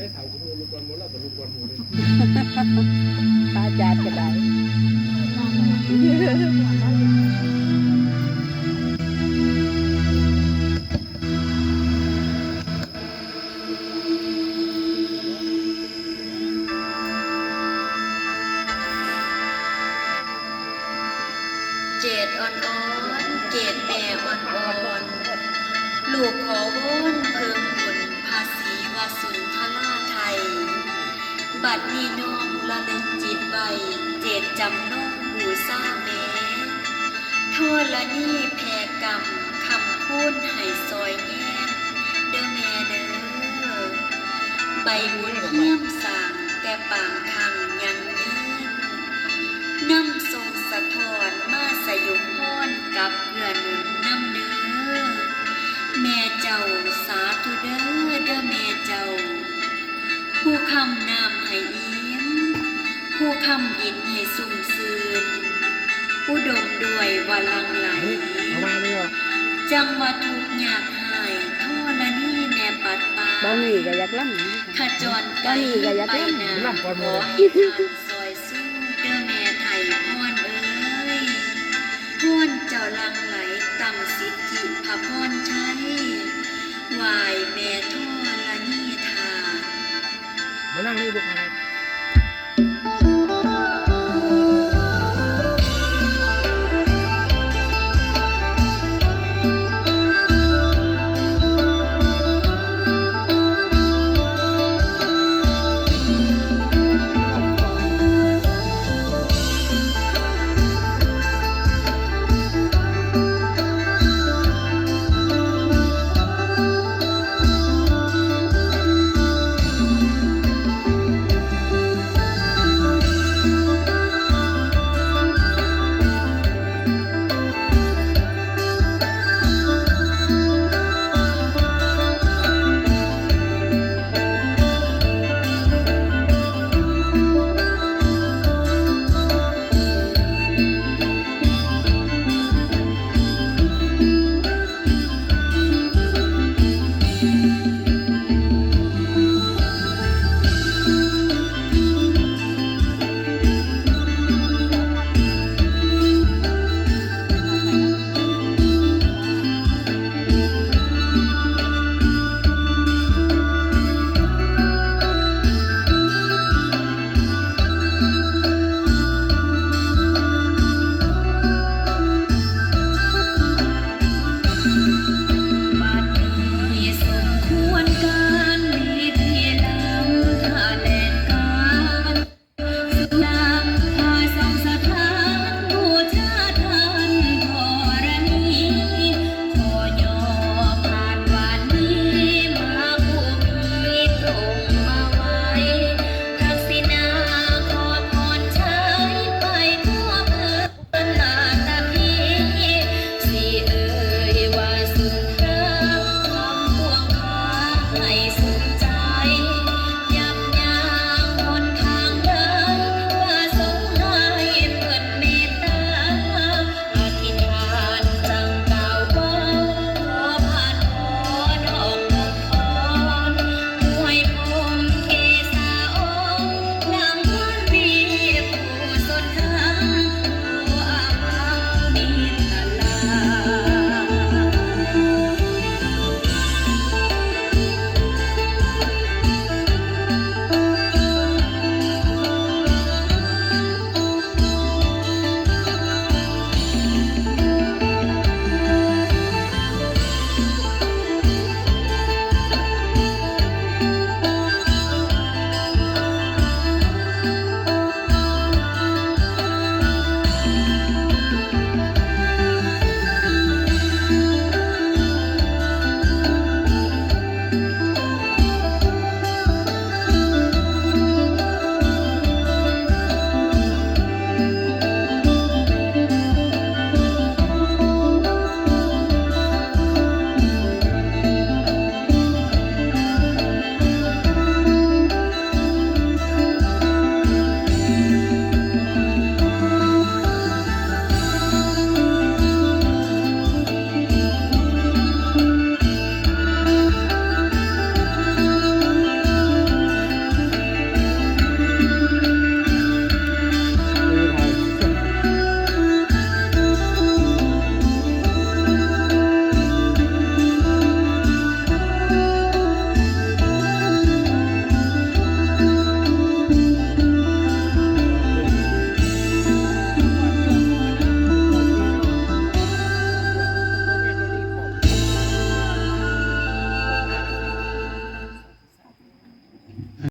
ให้สาวกูลูกบอลหมดแล้วกับลูกบอลหมดเลยพระอาจารย์ก็ได้เจดอ่อนๆเกดแม่อ่อนๆลูกขอวอนเพิ่ม บัดนี้น้อมละลึกจิตไว้เจดจำน้องบูซาแม้โทษละนี่แพรกรรมคำพูดให้ซอยแง่เด้อแม่เด้อใบบุญเยี่ยมสางแต่ปางทางยังยืนนำทรงสะท้อนมาสยุมพรกับเพื่อนนุนนำเด้อแม่เจ้าสาธุเด้อเด้อแม่เจ้า ผู้คำนา ให้อิ่มผู้คำดินให้สุ่มซืนอุดมด้วยวาลังไหลเอามาเนี่ยวะจังว่าทุกข์ยากหายโทษละนี่แม่ปัดปาบางนี่ก็อยากล่ำขจรไกลไปนาขอให้ทาน นั่งนี่ลูกมา Thank you.